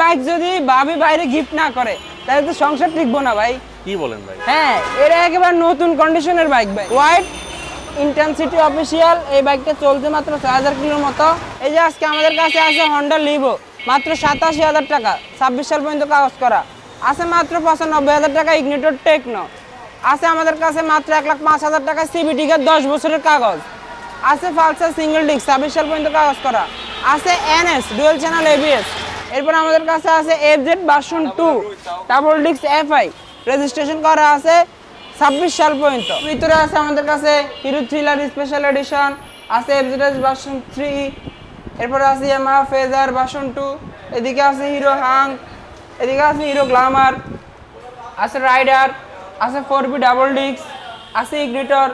Bike যদি ভাবি বাইরে গিফট না করে তাহলে তো সংসার টিকবো না ভাই। কি বলেন ভাই? হ্যাঁ এটা একেবারে নতুন কন্ডিশনের বাইক ভাই। হোয়াইট ইন্টেন্সিটি অফিসিয়াল এই বাইকটা চলছে মাত্র ছয় হাজার কিলোর মতো। এই যে আজকে আমাদের কাছে আছে হন্ডা লিভো মাত্র সাতাশি হাজার টাকা ছাব্বিশ সাল পর্যন্ত কাগজ করা। আছে মাত্র পঁচানব্বই হাজার টাকা ইগনিটর টেকনো আছে আমাদের কাছে মাত্র এক লাখ পাঁচ হাজার টাকা সিবিটিকে দশ বছরের কাগজ। আছে ফালসার সিঙ্গেল ডিস্ক ছাব্বিশ সাল পর্যন্ত কাগজ করা। আছে এনএস ডুয়েল চ্যানেল এবিএস এরপর আমাদের কাছে আছে F Z version two double disc FI registration করা আছে ছাব্বিশ সাল পর্যন্ত। ভিতরে আছে আমাদের কাছে হিরো থ্রিলার স্পেশাল এডিশন আছে F Z S version three এরপরে আছে ইয়ামাহা ফেজার ভার্সন টু এদিকে আছে হিরো হাং এদিকে আছে হিরো গ্লামার আছে রাইডার আছে ফোর বি ডাবল ডিক্স আছে ইগনিটর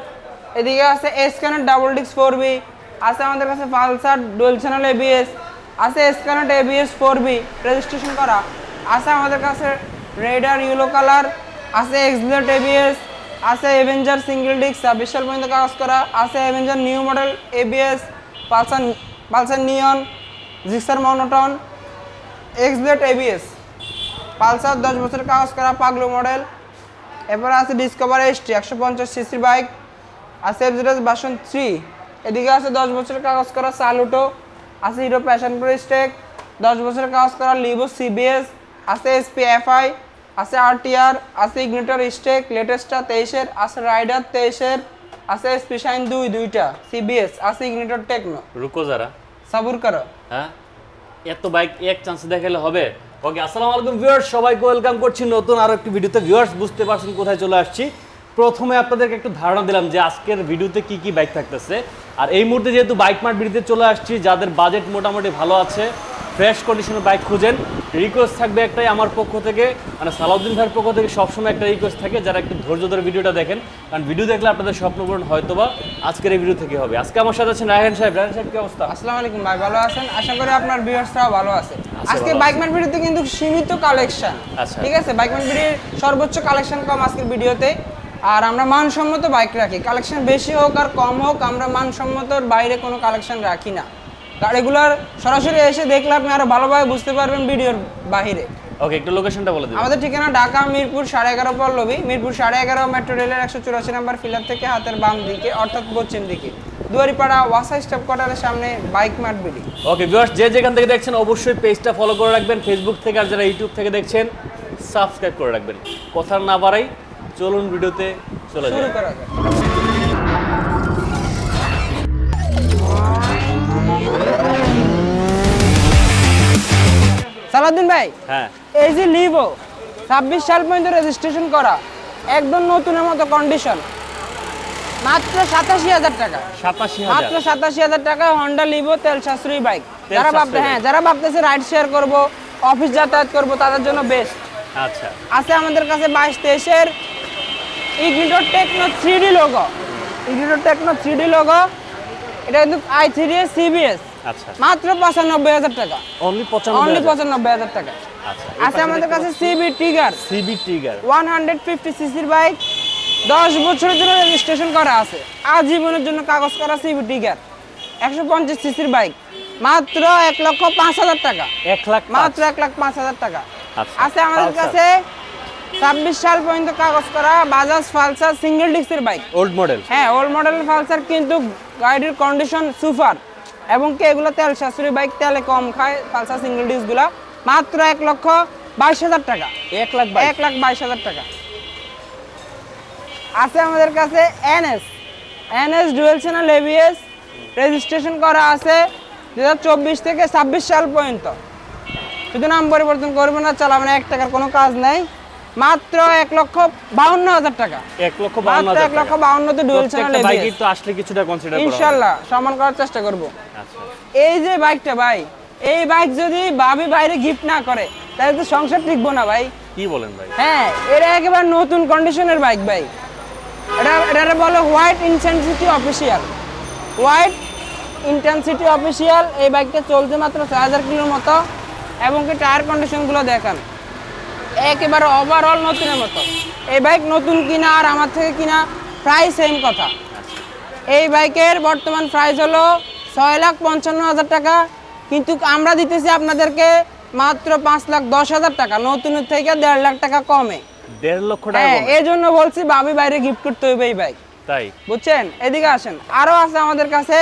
এদিকে আছে এসকানেট ডাবল ডিক্স ফোর বি আছে আমাদের কাছে পালসার ডুয়েল চ্যানেল এবিএস আছে এসকানেট এবিএস ফোর বি রেজিস্ট্রেশন করা। আছে আমাদের কাছে রেডার ইউলো কালার আছে এক্সলেট এবিএস আছে এভেঞ্জার সিঙ্গেল ডিক্স ছাব্বিশ পর্যন্ত কাগজ করা। আছে Avenger new model ABS Pulsar Pulsar neon Gixxer monotone এক্সলেট ABS Pulsar দশ বছরের কাগজ করা পাগলো মডেল এরপর আছে ডিসকভার এসটি একশো পঞ্চাশ সিসির বাইক আছে এফজেডএস বাসন থ্রি এদিকে আছে দশ বছরের কাগজ করা সালুটো আছে হিরো প্যাশন প্রো স্টেক দশ বছরের কাজ করা লিভো সিবিএস আছে এসপি এফআই আছে আরটিআর আছে ইগনিটর স্টেক লেটেস্টটা তেইশের আছে রাইডার তেইশের আছে এসপি শাইন দুই দুইটা সিবিএস আছে ইগনিটর টেকনো রুকো যারা। সাবুর করো। হ্যাঁ? এত বাইক এক চান্স দেখালে হবে। ওকে আসসালামু আলাইকুম ভিউয়ার্স সবাইকে ওয়েলকাম করছি নতুন আরও একটি ভিডিওতে ভিউয়ার্স বুঝতে পারছেন কোথায় চলে আসছি। প্রথমে আপনাদেরকে একটু ধারণা দিলাম যে আজকের ভিডিওতে কি কি বাইক থাকতেছে। আর এই মুহূর্তে যেহেতু বাইক মার্ট ভিডিওতে চলে আসছি যাদের বাজেট মোটামুটি ভালো আছে ফ্রেশ কন্ডিশনের বাইক খুঁজেন। রিকোয়েস্ট থাকবে একটাই আমার পক্ষ থেকে মানে সালাউদ্দিন ভাইয়ের পক্ষ থেকে সবসময় একটা রিকোয়েস্ট থাকে যারা একটু ধৈর্য ধরে ভিডিওটা দেখেন। কারণ ভিডিও দেখলে আপনাদের স্বপ্নপূরণ হয়তো বা আজকের এই ভিডিও থেকে হবে। আজকে আমার সাথে আছেন রায়হান সাহেব। রায়হান সাহেব কি অবস্থা? আসসালামু আলাইকুম ভাই ভালো আছেন? আশা করি আপনার ভিউয়ার্সরাও ভালো আছে। আজকে ভালো বাইকম্যান ভিডিওতে কিন্তু সীমিত কালেকশন আচ্ছা। ঠিক আছে? বাইকম্যান ভিডিওর সর্বোচ্চ কালেকশন কম আজকের ভিডিওতে আর আমরা মানসম্মত বাইক রাখি। কালেকশন বেশি হোক আর কম হোক আমরা মানসম্মতর বাইরে কোনো কালেকশন রাখি না। আর এগুলার সরাসরি এসে দেখলে আপনি আরও ভালোভাবে বুঝতে পারবেন ভিডিওর বাহিরে। ওকে একটু লোকেশনটা বলে দিন। আমাদের ঠিকানা ঢাকা মিরপুর সাড়ে এগারো পল্লবী। মিরপুর সাড়ে এগারো মেট্রো রেলের একশো চুরাশি নাম্বার ফিলার থেকে হাতের বাম দিকে অর্থাৎ পশ্চিম দিকে। দুয়ারিপাড়া ওয়াসা স্টপ কোয়ার্টারের সামনে bike mart building okay viewers যে যেখান থেকে দেখছেন অবশ্যই পেজটা ফলো করে রাখবেন। ফেসবুক থেকে আর যারা ইউটিউব থেকে দেখছেন সাবস্ক্রাইব করে রাখবেন। কথা না বাড়াই চলুন ভিডিওতে চলে যাই। সালাউদ্দিন ভাই হ্যাঁ। এই যে লিভো ছাব্বিশ সাল পর্যন্ত রেজিস্ট্রেশন করা একদম নতুনের মতো কন্ডিশন মাত্র সাতাশি হাজার টাকা। মাত্র সাতাশি হাজার টাকা হন্ডা লিভো তেল সাশ্রয়ী বাইক যারা ভাবতে হ্যাঁ যারা ভাবতেছে রাইড শেয়ার করব অফিস যাতায়াত করব তাদের জন্য বেস্ট আচ্ছা। আছে আমাদের কাছে বাইশ তেইশের Ignitor techno three D logo Ignitor techno three D logo এটা কিন্তু আই থ্রি এর সিবিএস আচ্ছা। মাত্র পঁচানব্বই হাজার টাকা। অনলি অনলি পঁচানব্বই হাজার টাকা। আচ্ছা আছে আমাদের কাছে CB Trigger CB Trigger one hundred fifty সিসির বাইক দশ বছরের জন্য রেজিস্ট্রেশন করা আছে। আজীবনের জন্য কাগজ করা সিবি টিগার একশো পঞ্চাশ সিসির বাইক মাত্র এক লক্ষ পাঁচ হাজার টাকা। এক লাখ মাত্র এক লাখ পাঁচ হাজার টাকা। আচ্ছা, আছে আমাদের কাছে ছাব্বিশ সাল পর্যন্ত কাগজ করা বাজাজ ফালসার সিঙ্গেল ডিস্কের বাইক। ওল্ড মডেল হ্যাঁ ওল্ড মডেলের ফালসার কিন্তু গাড়ির কন্ডিশন সুপার। এবং কি এগুলো তেল সাশ্রয়ী বাইক তেলে কম খায় ফালসার সিঙ্গেল ডিস্কগুলো মাত্র এক লক্ষ বাইশ হাজার টাকা। এক লাখ এক লাখ বাইশ হাজার টাকা। আছে আমাদের কাছে NS NS dual channel ABS registration করা আছে দু হাজার চব্বিশ থেকে ছাব্বিশ সাল পর্যন্ত। শুধু নাম পরিবর্তন করবে না চালাবেন এক টাকার কোনো কাজ নেই। মাত্র এক লক্ষ বাউন্ন হাজার টাকা। এক লক্ষ মাত্র এক লক্ষ বাউন্নতে ডুয়েল চ্যানেল এবিএস তো আসলে কিছুটা কনসিডার সম্মান করার চেষ্টা করব। আচ্ছা। এই যে বাইকটা ভাই এই বাইক যদি ভাবি বাইরে গিফট না করে তাহলে তো সংসার টিকবো না ভাই। কি বলেন ভাই? হ্যাঁ এটা একেবারে নতুন কন্ডিশনের বাইক ভাই। এটা এটা বলে white intensity official white intensity official এই বাইকটা চলছে মাত্র ছয় হাজার কিলোর মতো এবং কি টায়ার কন্ডিশনগুলো দেখান। একেবারে ওভারঅল নতুনের মতো। এই বাইক নতুন কিনা আর আমার থেকে কিনা প্রায় সেম কথা। এই বাইকের বর্তমান প্রাইস হলো ছয় লাখ পঞ্চান্ন হাজার টাকা। কিন্তু আমরা দিতেছি আপনাদেরকে মাত্র পাঁচ লাখ দশ হাজার টাকা। নতুনের থেকে দেড় লাখ টাকা কমে। দেড় লক্ষ টাকা হ্যাঁ এই জন্য বলছি বাবি বাইরে গিফট করতে হবে এই বাইক তাই? বুঝছেন? এদিকে আসেন। আরও আছে আমাদের কাছে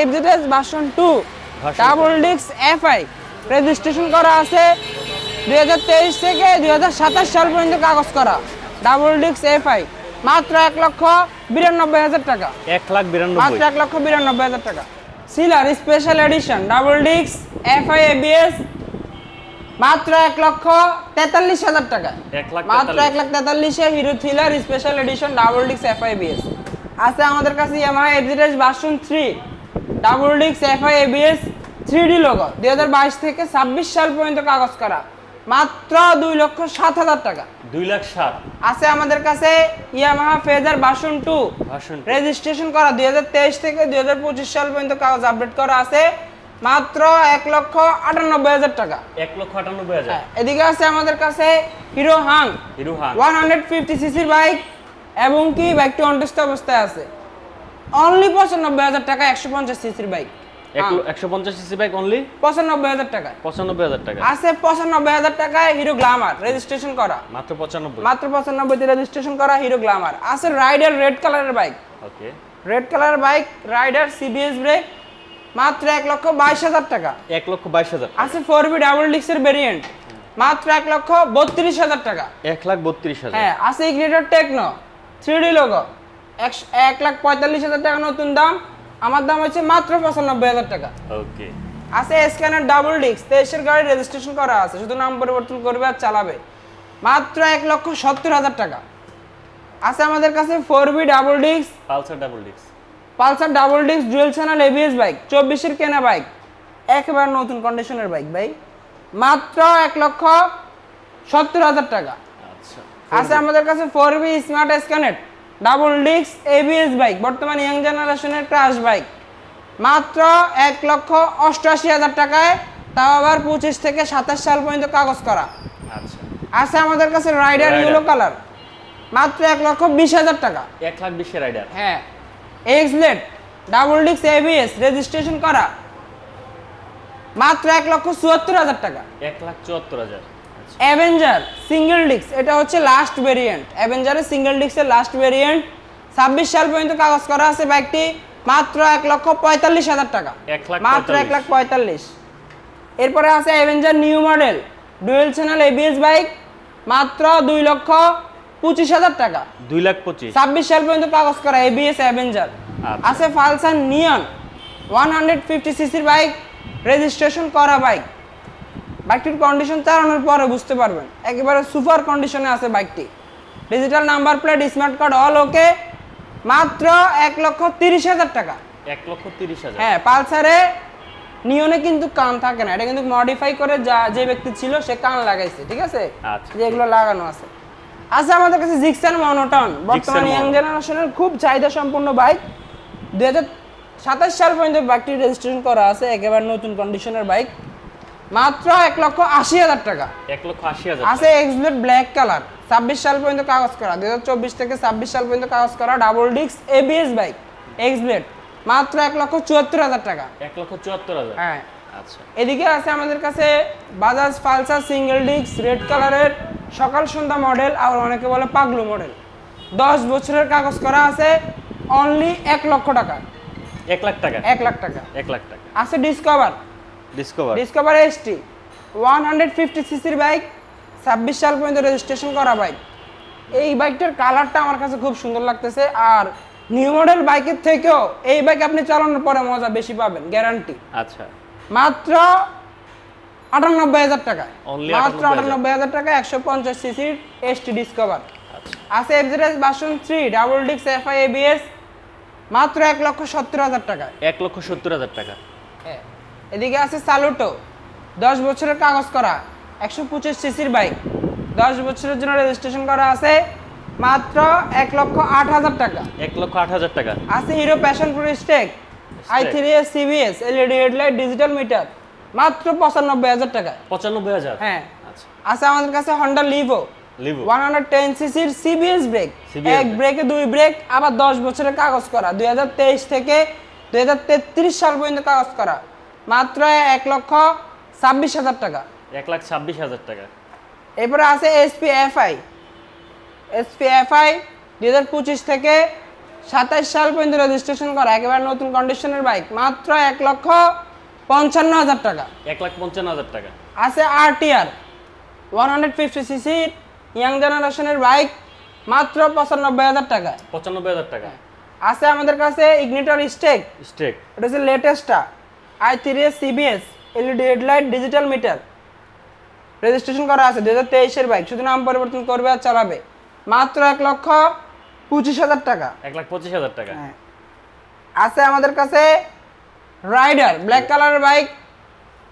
এফজেডএস ভার্সন টু ডাবল ডিক্স এফআই রেজিস্ট্রেশন করা আছে দুই হাজার তেইশ থেকে দুই হাজার সাতাশ সাল পর্যন্ত কাগজ করা। ডাবল ডিক্স এফআই মাত্র এক লক্ষ বিরানব্বই হাজার টাকা। এক লাখ বিরানব্বই। মাত্র এক লক্ষ বিরানব্বই হাজার টাকা। সিলার স্পেশাল এডিশন ডাবল ডিক্স এফআই এবিএস মাত্র এক লক্ষ তেতাল্লিশ হাজার টাকা। মাত্র এক lakh তেতাল্লিশে Hero thriller special edition double ডিক্স এফআই এবিএস আছে আমাদের কাছে Yamaha FZS version three double ডিক্স FI ABS three D logo দুই হাজার বাইশ থেকে ছাব্বিশ সাল পর্যন্ত কাগজ করা। মাত্র দুই লক্ষ সাত হাজার টাকা। দুই লাখ সাত। আছে আমাদের কাছে Yamaha Fazer version two. Version registration করা দু হাজার তেইশ থেকে দু হাজার পঁচিশ সাল পর্যন্ত কাগজ আপডেট করা আছে। মাত্র এক লক্ষ আটানব্বই হাজার টাকা। এক লক্ষ আটানব্বই হাজার। হ্যাঁ, এদিকে আছে আমাদের কাছে Hero Hunk Hero Hunk one hundred fifty সিসির বাইক এবং কি বাইকটি অনটেস্ট অবস্থায় আছে। অনলি পঁচানব্বই হাজার টাকা একশো পঞ্চাশ সিসির বাইক। একশো পঞ্চাশ সিসি বাইক অনলি পঁচানব্বই হাজার টাকায় পঁচানব্বই হাজার টাকা। আছে পঁচানব্বই হাজার টাকায় হিরো গ্লামার রেজিস্ট্রেশন করা। মাত্র মাত্র পঁচানব্বইতে রেজিস্ট্রেশন করা হিরো গ্লামার আছে রাইডার রেড কালারের bike okay red colour bike Rider CBS brake মাত্র এক লক্ষ বাইশ হাজার টাকা। এক লক্ষ বাইশ হাজার আছে ফোর বি ডাবল ডিক্সের ভেরিয়েন্ট মাত্র এক লক্ষ বত্রিশ হাজার টাকা। এক লাখ বত্রিশ হাজার। হ্যাঁ আছে ইগ্রেটার টেকনো থ্রি ডি লোগো এক লাখ পঁয়তাল্লিশ হাজার টাকা নতুন দাম। আমার দাম হচ্ছে মাত্র পঁচানব্বই হাজার টাকা। ওকে। আছে স্ক্যানার ডাবল ডিক্স তেইশের গাড়ি রেজিস্ট্রেশন করা আছে শুধু নাম পরিবর্তন করবে আর চালাবে। মাত্র এক লক্ষ সত্তর হাজার টাকা। আছে আমাদের কাছে ফোর বি ডাবল ডিক্স পালসার ডাবল ডিক্স Pulsar double disc dual channel ABS bike চব্বিশের কেনা বাইক একেবারে নতুন কন্ডিশনের বাইক ভাই। মাত্র এক লক্ষ সত্তর হাজার টাকা। আচ্ছা। আছে আমাদের কাছে ফোর বি স্মার্ট স্ক্যানেট ডাবল ডিস্ক এবিএস বাইক বর্তমান ইয়াং জেনারেশনের ক্রাশ বাইক মাত্র এক লক্ষ অষ্টআশি হাজার টাকায় তাও আবার পঁচিশ থেকে সাতাশ সাল পর্যন্ত কাগজ করা। আচ্ছা। আছে আমাদের কাছে রাইডার। ইউলো কালার মাত্র এক লক্ষ বিশ হাজার টাকা। এক লাখ বিশের রাইডার হ্যাঁ। এক্সলেট ডাবল ডিক্স এবিএস রেজিস্ট্রেশন করা। মাত্র এক লক্ষ চুয়াত্তর হাজার টাকা। এক লাখ চুয়াত্তর হাজার। অ্যাভেঞ্জার সিঙ্গেল ডিক্স এটা হচ্ছে লাস্ট ভেরিয়েন্ট অ্যাভেঞ্জারের সিঙ্গেল ডিক্সের লাস্ট ভেরিয়েন্ট ছাব্বিশ সাল পর্যন্ত কাগজ করা আছে বাইকটি মাত্র এক লক্ষ পঁয়তাল্লিশ হাজার টাকা। মাত্র এক লাখ পঁয়তাল্লিশ। এরপরে আছে Avenger new model dual channel ABS bike মাত্র দুই লক্ষ পঁচিশ হাজার টাকা। দুই লাখ পঁচিশ। ছাব্বিশ সাল পর্যন্ত কাগজ করা এবিএস অ্যাভেঞ্জার আচ্ছা। আছে Pulsar Neon one hundred fifty সিসির বাইক রেজিস্ট্রেশন করা বাইক বাইকটির কন্ডিশন চালানোর পরে বুঝতে পারবেন। একেবারে সুপার কন্ডিশনে আছে বাইকটি। Digital number plate smart card all okay মাত্র এক লক্ষ তিরিশ হাজার টাকা। এক লক্ষ তিরিশ হাজার। হ্যাঁ পালসারে নিয়নে কিন্তু কান থাকে না। এটা কিন্তু মডিফাই করে যা যে ব্যক্তি ছিল সে কান লাগাইছে ঠিক আছে? আচ্ছা। যেগুলো লাগানো আছে। আছে আমাদের কাছে জিক্সার মনোটন বর্তমানে ইয়াং জেনারেশনের খুব চাহিদা সম্পন্ন বাইক। দুই হাজার সাতাশ সাল পর্যন্ত বাইকটি রেজিস্ট্রেশন করা আছে। একেবারে নতুন কন্ডিশনের বাইক। মাত্র এক লক্ষ আশি হাজার টাকা। এক লক্ষ আশি হাজার আছে এক্সব্লেড ব্ল্যাক কালার ছাব্বিশ সাল পর্যন্ত কাগজ করা দুই হাজার চব্বিশ থেকে ছাব্বিশ সাল পর্যন্ত কাগজ করা ডাবল ডিক্স এবিএস বাইক এক্সব্লেড মাত্র এক লক্ষ চুয়াত্তর হাজার টাকা। এক লক্ষ চুয়াত্তর হাজার। হ্যাঁ। আচ্ছা। এদিকে আছে আমাদের কাছে Bajaj Pulsar single disk red কালারের সকাল সন্ধ্যা মডেল আর অনেকে বলে পাগলু মডেল দশ বছরের কাগজ করা আছে অনলি এক লক্ষ টাকা। এক লাখ টাকা। এক লাখ টাকা। এক লাখ টাকা। আছে Discover Discover Discover ST one hundred fifty সিসির বাইক ছাব্বিশ সাল পর্যন্ত রেজিস্ট্রেশন করা বাইক এই বাইকটার কালারটা আমার কাছে খুব সুন্দর লাগতেছে আর নিউ মডেল বাইকের থেকেও এই বাইক আপনি চালানোর পরে মজা বেশি পাবেন গ্যারান্টি আচ্ছা। মাত্র আটানব্বই হাজার টাকা মাত্র 98,000 আটানব্বই হাজার টাকা একশো পঞ্চাশ সিসির এসটি ডিসকভার আছে এফজেডএস বাসন থ্রি ডাবল ডিক্স এফআই এবিএস মাত্র এক লক্ষ সত্তর হাজার টাকা এক লক্ষ সত্তর হাজার টাকা। হ্যাঁ। এদিকে আছে সালুটো দশ বছরের কাগজ করা একশো পঁচিশ সিসির বাইক। দশ বছরের জন্য রেজিস্ট্রেশন করা আছে মাত্র এক লক্ষ আট হাজার টাকা। এক লক্ষ আট হাজার টাকা। আছে Hero Passion Pro Xtec I three S CBS LED headlight digital meter মাত্র পঁচানব্বই হাজার টাকা। পঁচানব্বই হাজার? হ্যাঁ। আচ্ছা। আছে আমাদের কাছে Honda Livo Livo one hundred ten সিসির সিবিএস ব্রেক। এক ব্রেকে দুই ব্রেক আবার দশ বছরের কাগজ করা। দুই হাজার তেইশ থেকে দুই হাজার তেত্রিশ সাল পর্যন্ত কাগজ করা। মাত্র এক লক্ষ ছাব্বিশ হাজার টাকা। এক লাখ ছাব্বিশ হাজার টাকা। এরপরে আছে এসপি এফআই এসপি এফআই দুই হাজার পঁচিশ থেকে সাতাইশ সাল পর্যন্ত রেজিস্ট্রেশন করা একেবারে নতুন কন্ডিশনের বাইক মাত্র এক লক্ষ পঞ্চান্ন হাজার টাকা। এক লাখ পঞ্চান্ন হাজার টাকা। আছে RTR one hundred fifty CC young জেনারেশনের বাইক মাত্র পঁচানব্বই হাজার টাকা। পঁচানব্বই হাজার টাকা। আছে আমাদের কাছে ইগনিটর স্টেক স্টেক এটা হচ্ছে লেটেস্টটা I three S CBS LED headlight digital meter registration করা আছে দু হাজার তেইশের বাইক শুধু নাম পরিবর্তন করবে আর চালাবে। মাত্র এক লক্ষ পঁচিশ হাজার টাকা। এক লাখ পঁচিশ হাজার টাকা। হ্যাঁ। আছে আমাদের কাছে রাইডার ব্ল্যাক কালারের বাইক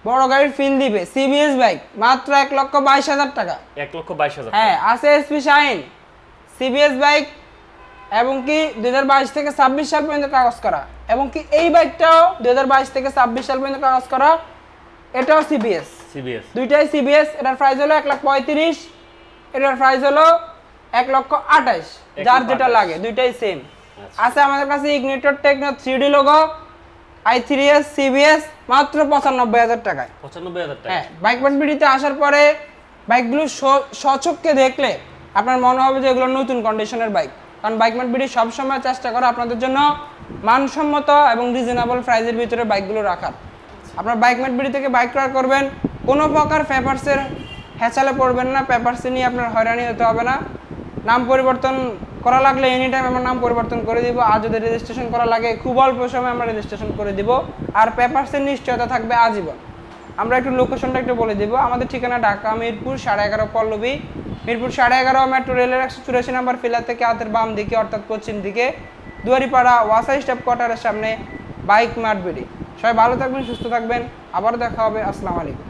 বড় গাড়ির ফিল দিবে। সিবিএস বাইক মাত্র এক লক্ষ বাইশ হাজার টাকা। এক লক্ষ বাইশ হাজার হ্যাঁ আছে এসপি শাইন সিবিএস বাইক এবং কি দুই হাজার বাইশ থেকে ছাব্বিশ সাল পর্যন্ত কাগজ করা। এবং কি এই বাইকটাও দুই হাজার বাইশ থেকে ছাব্বিশ সাল পর্যন্ত কাগজ করা। এটাও সিবিএস সিবিএস দুইটাই সিবিএস এটার প্রাইস হলো এক লাখ পঁয়ত্রিশ এটার প্রাইস হলো এক লক্ষ আঠাশ যার যেটা লাগে দুইটাই সেম আচ্ছা। আছে আমাদের কাছে Ignitor techno three D logo I three S CBS মাত্র পঁচানব্বই হাজার টাকায়। পঁচানব্বই হাজার টাকা। হ্যাঁ বাইক বিডিতে আসার পরে বাইকগুলো স্বচক্ষে দেখলে আপনার মনে হবে যে এগুলো নতুন কন্ডিশনের বাইক কারণ বাইক বিডি সবসময় চেষ্টা করে আপনাদের জন্য মানসম্মত এবং রিজনেবল প্রাইজের ভিতরে বাইকগুলো রাখার। আপনার বাইক বিডি থেকে বাইক ক্রয় করবেন, কোনো প্রকার পেপারসের হ্যাচালে পড়বেন না পেপারসে নিয়ে আপনার হয়রানি হতে হবে না। নাম পরিবর্তন করা লাগলে এনি টাইম আমরা নাম পরিবর্তন করে দিব, আর যদি রেজিস্ট্রেশন করা লাগে, খুব অল্প সময় আমরা রেজিস্ট্রেশন করে দিব, আর পেপারসের নিশ্চয়তা থাকবে আজীবন। আমরা একটু লোকেশনটা একটু বলে দেবো। আমাদের ঠিকানা ঢাকা, মিরপুর, সাড়ে এগারো পল্লবী। মিরপুর সাড়ে এগারো মেট্রো রেলের একশো চুরাশি নাম্বার ফিলার থেকে হাতের বাম দিকে, অর্থাৎ পশ্চিম দিকে। দুয়ারিপাড়া ওয়াসাই স্টেপ কোয়ার্টারের সামনে, বাইক মাঠ বিডি। সবাই ভালো থাকবেন, সুস্থ থাকবেন। আবারও দেখা হবে। আসসালামু আলাইকুম।